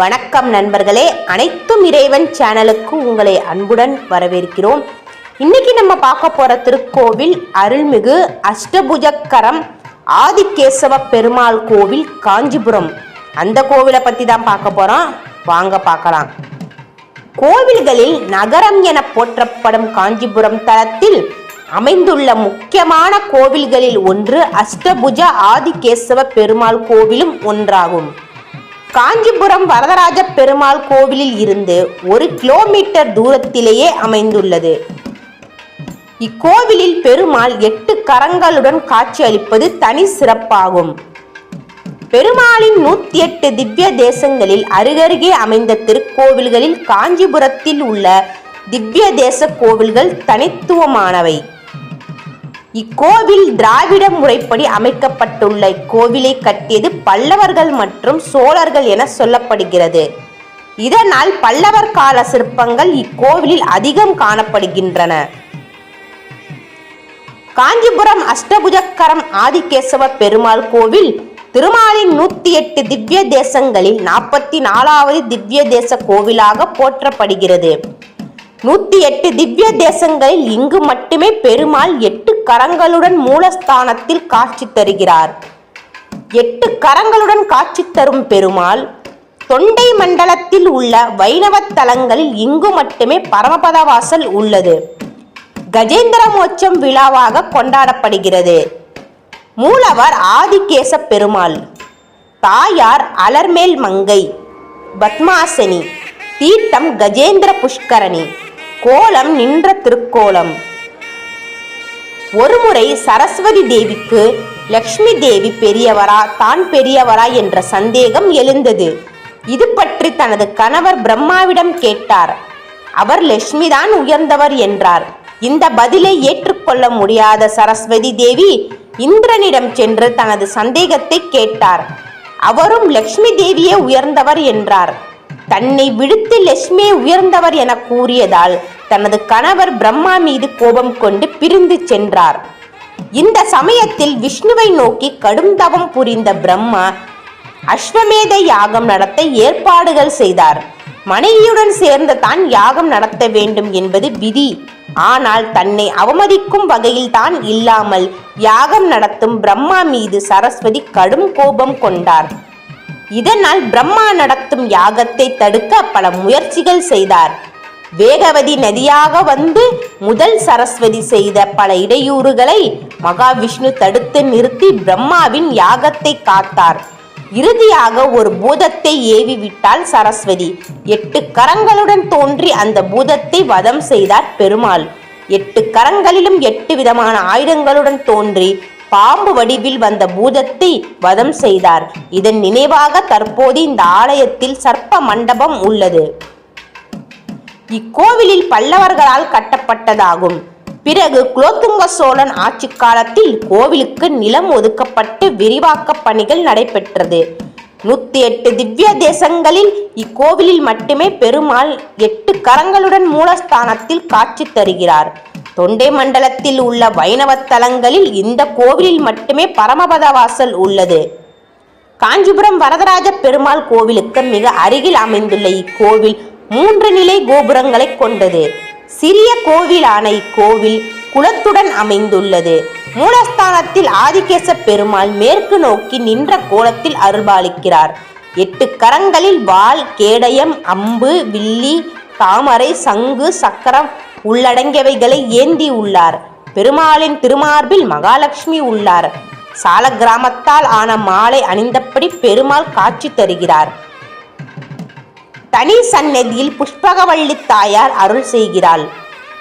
வணக்கம் நண்பர்களே. அனைத்தும் இறைவன் சேனலுக்கு உங்களை அன்புடன் வரவேற்கிறோம். இன்னைக்கு நம்ம பார்க்க போற திருக்கோவில் அருள்மிகு அஷ்டபுஜக்கரம் ஆதிகேசவ பெருமாள் கோவில் காஞ்சிபுரம். அந்த கோவிலை பத்தி தான் பார்க்க போறோம். வாங்க பார்க்கலாம். கோவில்களில் நகரம் என போற்றப்படும் காஞ்சிபுரம் தளத்தில் அமைந்துள்ள முக்கியமான கோவில்களில் ஒன்று அஷ்டபுஜ ஆதிகேசவ பெருமாள் கோவிலும் ஒன்றாகும். காஞ்சிபுரம் வரதராஜ பெருமாள் கோவிலில் இருந்து ஒரு கிலோமீட்டர் தூரத்திலேயே அமைந்துள்ளது. இக்கோவிலில் பெருமாள் எட்டு கரங்களுடன் காட்சியளிப்பது தனி சிறப்பாகும். பெருமாளின் நூத்தி எட்டு திவ்ய தேசங்களில் அருகருகே அமைந்த திருக்கோவில்களில் காஞ்சிபுரத்தில் உள்ள திவ்ய தேச கோவில்கள் தனித்துவமானவை. இக்கோவில் திராவிட முறைப்படி அமைக்கப்பட்டுள்ள இக்கோவிலை கட்டியது பல்லவர்கள் மற்றும் சோழர்கள் என சொல்லப்படுகிறது. இதனால் பல்லவர் கால சிற்பங்கள் இக்கோவிலில் அதிகம் காணப்படுகின்றன. காஞ்சிபுரம் அஷ்டபுஜக்கரம் ஆதிகேசவ பெருமாள் கோவில் திருமாலின் நூத்தி எட்டு திவ்ய தேசங்களில் நாற்பத்தி நாலாவது திவ்ய தேச கோவிலாக போற்றப்படுகிறது. நூத்தி எட்டு திவ்ய தேசங்களில் இங்கு மட்டுமே பெருமாள் எட்டு கரங்களுடன் மூலஸ்தானத்தில் காட்சி தருகிறார். எட்டு கரங்களுடன் காட்சி தரும் பெருமாள் தொண்டை மண்டலத்தில் உள்ள வைணவ தலங்களில் இங்கு மட்டுமே பரமபத வாசல் உள்ளது. கஜேந்திர மோட்சம் விழாவாக கொண்டாடப்படுகிறது. மூலவர் ஆதிகேச பெருமாள் தாயார் அலர்மேல் மங்கை பத்மாசனி தீர்த்தம் கஜேந்திர புஷ்கரணி கோலம் நின்ற திருக்கோலம். ஒருமுறை சரஸ்வதி தேவிக்கு லக்ஷ்மி தேவி பெரியவரா தான் பெரியவரா என்ற சந்தேகம் எழுந்தது. இது பற்றி தனது கணவர் பிரம்மாவிடம் கேட்டார். அவர் லட்சுமி தான் உயர்ந்தவர் என்றார். இந்த பதிலை ஏற்றுக்கொள்ள முடியாத சரஸ்வதி தேவி இந்திரனிடம் சென்று தனது சந்தேகத்தை கேட்டார். அவரும் லக்ஷ்மி தேவியே உயர்ந்தவர் என்றார். தன்னை விடுத்து லட்சுமியே உயர்ந்தவர் என கூறியதால் தனது கணவர் பிரம்மா மீது கோபம் கொண்டு பிரிந்து சென்றார். இந்த சமயத்தில் விஷ்ணுவை நோக்கி கடும் தவம் புரிந்த பிரம்மா அஸ்வமேத யாகம் நடத்த ஏற்பாடுகள் செய்தார். மனைவியுடன் சேர்ந்து தான் யாகம் நடத்த வேண்டும் என்பது விதி. ஆனால் தன்னை அவமதிக்கும் வகையில் தான் இல்லாமல் யாகம் நடத்தும் பிரம்மா மீது சரஸ்வதி கடும் கோபம் கொண்டார். இதனால் பிரம்மா நடத்தும் யாகத்தை தடுக்க பல முயற்சிகள் செய்தார். வேகவதி நதியாக வந்து முதல் சரஸ்வதி செய்த பல இடையூறுகளை மகாவிஷ்ணு தடுத்து நிறுத்தி பிரம்மாவின் யாகத்தை காத்தார். இறுதியாக ஒரு பூதத்தை ஏவி விட்டால் சரஸ்வதி. எட்டு கரங்களுடன் தோன்றி அந்த பூதத்தை வதம் செய்தார் பெருமாள். எட்டு கரங்களிலும் எட்டு விதமான ஆயுதங்களுடன் தோன்றி பாம்பு வடிவில் வந்த பூதத்தை வதம் செய்தார். இதன் நினைவாக தற்போது இந்த ஆலயத்தில் சர்ப்ப மண்டபம் உள்ளது. இக்கோவிலில் பல்லவர்களால் கட்டப்பட்டதாகும். பிறகு குலோத்துங்க சோழன் ஆட்சி காலத்தில் கோவிலுக்கு நிலம் ஒதுக்கப்பட்டு விரிவாக்க பணிகள் நடைபெற்றது. நூத்தி எட்டு திவ்ய தேசங்களில் இக்கோவிலில் மட்டுமே பெருமாள் எட்டு கரங்களுடன் மூலஸ்தானத்தில் காட்சி தருகிறார். தொண்டை மண்டலத்தில் உள்ள வைணவ தலங்களில் இந்த கோவிலில் மட்டுமே பரமபத வாசல் உள்ளது. காஞ்சிபுரம் வரதராஜ பெருமாள் கோவிலுக்கு மிக அருகில் அமைந்துள்ள இக்கோவில் மூன்று நிலை கோபுரங்களை கொண்டது. சிறிய கோவிலான இக்கோவில் குளத்துடன் அமைந்துள்ளது. மூலஸ்தானத்தில் ஆதிகேச பெருமாள் மேற்கு நோக்கி நின்ற கோலத்தில் அருள்பாலிக்கிறார். எட்டு கரங்களில் வாள் கேடயம் அம்பு வில்லி தாமரை சங்கு சக்கரம் உள்ளடங்கியவைகளை ஏந்தி உள்ளார். பெருமாளின் திருமார்பில் மகாலட்சுமி உள்ளார். சால கிராமத்தால் ஆன மாலை அணிந்தபடி பெருமாள் காட்சி தருகிறார். தனி சந்நிதியில் புஷ்பகவள்ளி தாயார் அருள் செய்கிறாள்.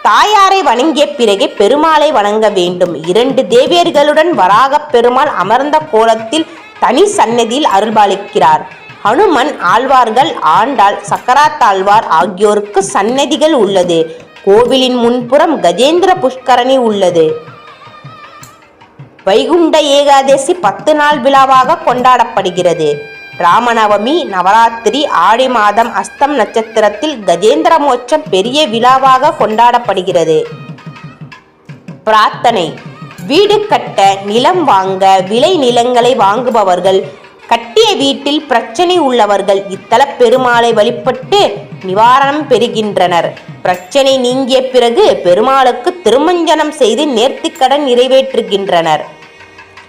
தாயாரை வணங்கிய பிறகே பெருமாளை வணங்க வேண்டும். இரண்டு தேவியர்களுடன் வராகப் பெருமாள் அமர்ந்த கோலத்தில் தனி சன்னதியில் அருள்பாலிக்கிறார். ஹனுமன் ஆழ்வார்கள் ஆண்டாள் சக்கராத்தாழ்வார் ஆகியோருக்கு சன்னதிகள் உள்ளது. கோவிலின் முன்புறம் கஜேந்திர புஷ்கரணி உள்ளது. வைகுண்ட ஏகாதசி பத்து நாள் விழாவாக கொண்டாடப்படுகிறது. ராமநவமி நவராத்திரி ஆடி மாதம் அஸ்தம் நட்சத்திரத்தில் கஜேந்திர மோட்சம் பெரிய விழாவாக கொண்டாடப்படுகிறது. பிரார்த்தனை. வீடு கட்ட நிலம் வாங்க விளை நிலங்களை வாங்குபவர்கள் கட்டிய வீட்டில் பிரச்சனை உள்ளவர்கள் இத்தல பெருமாளை வழிபட்டு நிவாரணம் பெறுகின்றனர். பிரச்சனை நீங்கிய பிறகு பெருமாளுக்கு திருமஞ்சனம் செய்து நேர்த்திக்கடன் நிறைவேற்றுகின்றனர்.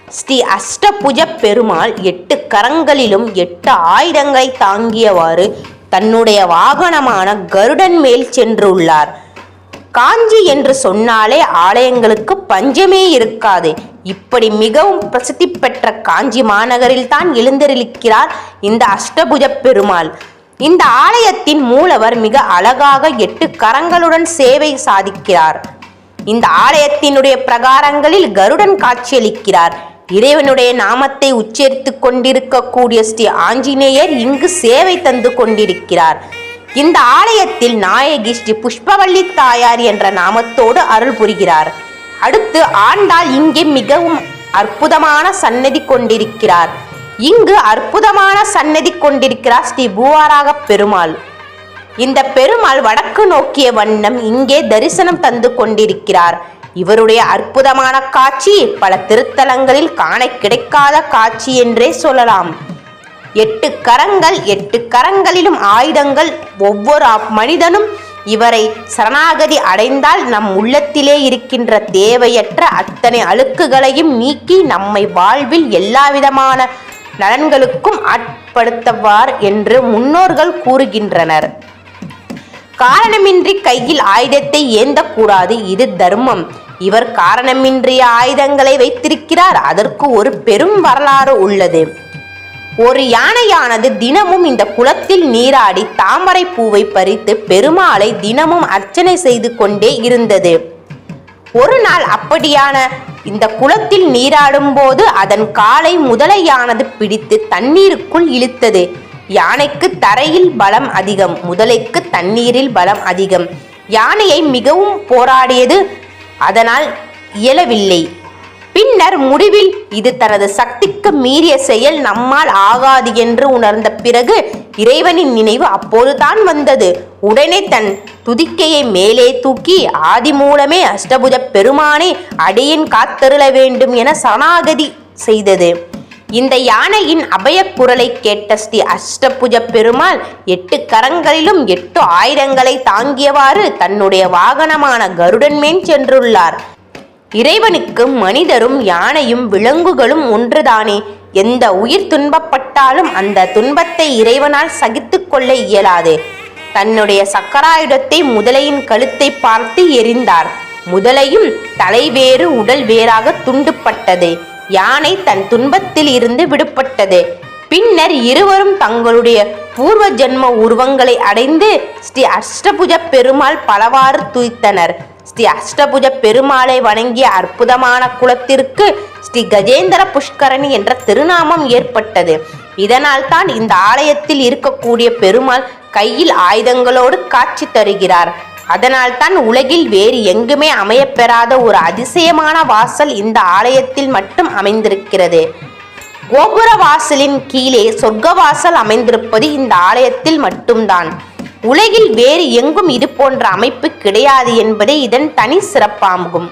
ஸ்ரீ அஷ்டபுஜ பெருமாள் எட்டு கரங்களிலும் எட்டு ஆயுதங்களை தாங்கியவாறு தன்னுடைய வாகனமான கருடன் மேல் சென்றுள்ளார். காஞ்சி என்று சொன்னாலே ஆலயங்களுக்கு பஞ்சமே இருக்காது. இப்படி மிகவும் பிரசித்தி பெற்ற காஞ்சி மாநகரில் தான் எழுந்தருளிக்கிறார் இந்த அஷ்டபுஜ பெருமாள். இந்த ஆலயத்தின் மூலவர் மிக அழகாக எட்டு கரங்களுடன் சேவை சாதிக்கிறார். இந்த ஆலயத்தினுடைய பிரகாரங்களில் கருடன் காட்சியளிக்கிறார். இறைவனுடைய நாமத்தை உச்சரித்து கொண்டிருக்கக்கூடிய ஸ்ரீ ஆஞ்சநேயர் இங்கு சேவை தந்து கொண்டிருக்கிறார். இந்த ஆலயத்தில் நாயகி ஸ்ரீ புஷ்பவல்லி தாயார் என்ற நாமத்தோடு அருள் புரிகிறார். அடுத்து ஆண்டாள் இங்கே மிகவும் அற்புதமான சன்னதி கொண்டிருக்கிறார். இங்கு அற்புதமான சன்னதி கொண்டிருக்கிறார் ஸ்ரீ பூவாராக பெருமாள். இந்த பெருமாள் வடக்கு நோக்கிய வண்ணம் இங்கே தரிசனம் தந்து கொண்டிருக்கிறார். இவருடைய அற்புதமான காட்சி பல திருத்தலங்களில் காண கிடைக்காத காட்சி என்றே சொல்லலாம். எட்டு கரங்கள் எட்டு கரங்களிலும் ஆயுதங்கள் ஒவ்வொரு மனிதனும் இவரை சரணாகதி அடைந்தால் நம் உள்ளத்திலே இருக்கின்ற தேவையற்ற அத்தனை அழுக்குகளையும் நீக்கி நம்மை வாழ்வில் எல்லாவிதமான நலன்களுக்கும் ஆட்படுத்துவார் என்று முன்னோர்கள் கூறுகின்றனர். காரணமின்றி கையில் ஆயுதத்தை ஏந்தக்கூடாது இது தர்மம். இவர் காரணமின்றிய ஆயுதங்களை வைத்திருக்கிறார். அதற்கு ஒரு பெரும் வரலாறு உள்ளது. ஒரு யானையானது தினமும் இந்த குளத்தில் நீராடி தாமரை பூவை பறித்து பெருமாளை தினமும் அர்ச்சனை செய்து கொண்டே இருந்தது. ஒரு நாள் அப்படியான இந்த குளத்தில் நீராடும் போது அதன் காலை முதலையானது பிடித்து தண்ணீருக்குள் இழுத்தது. யானைக்கு தரையில் பலம் அதிகம் முதலைக்கு தண்ணீரில் பலம் அதிகம். யானையை மிகவும் போராடியது அதனால் இயலவில்லை. பின்னர் முடிவில் இது தனது சக்திக்கு மீறிய செயல் நம்மால் ஆகாது என்று உணர்ந்த பிறகு இறைவனின் நினைவு அப்போதுதான் வந்தது. உடனே தன் துதிக்கையை மேலே தூக்கி ஆதி மூலமே அஷ்டபுஜ பெருமானை அடியின் காத்தருள வேண்டும் என சரணாகதி செய்தது. இந்த யானையின் அபயக் குரலை கேட்ட ஸ்ரீ அஷ்டபுஜ பெருமாள் எட்டு கரங்களிலும் எட்டு ஆயுதங்களை தாங்கியவாறு தன்னுடைய வாகனமான கருடன் மேன் சென்றுள்ளார். இறைவனுக்கு மனிதரும் யானையும் விலங்குகளும் ஒன்றுதானே? எந்த உயிர் துன்பப்பட்டாலும் அந்த துன்பத்தை இறைவனால் சகித்து கொள்ள இயலாது. தன்னுடைய சக்கராயுதத்தை முதலையின் கழுத்தை பார்த்து எறிந்தார் முதலையும் தலைவேறு உடல் வேறாக துண்டுப்பட்டது யானை தன் துன்பத்தில் இருந்து விடுபட்டது. பின்னர் இருவரும் தங்களுடைய பூர்வ ஜென்ம உருவங்களை அடைந்து ஸ்ரீ அஷ்டபுஜ பெருமாள் பலவாறு துய்த்தனர். ஸ்ரீ அஷ்டபுஜ பெருமாளை வணங்கிய அற்புதமான குலத்திற்கு ஸ்ரீ கஜேந்திர புஷ்கரணி என்ற திருநாமம் ஏற்பட்டது. இதனால் தான் இந்த ஆலயத்தில் இருக்கக்கூடிய பெருமாள் கையில் ஆயுதங்களோடு காட்சி தருகிறார். அதனால் தான் உலகில் வேறு எங்குமே அமையப்பெறாத ஒரு அதிசயமான வாசல் இந்த ஆலயத்தில் மட்டும் அமைந்திருக்கிறது. கோபுர வாசலின் கீழே சொர்க்க வாசல் அமைந்திருப்பது இந்த ஆலயத்தில் மட்டும்தான். உலகில் வேறு எங்கும் இது போன்ற அமைப்பு கிடையாது என்பதே இதன் தனி சிறப்பாகும்.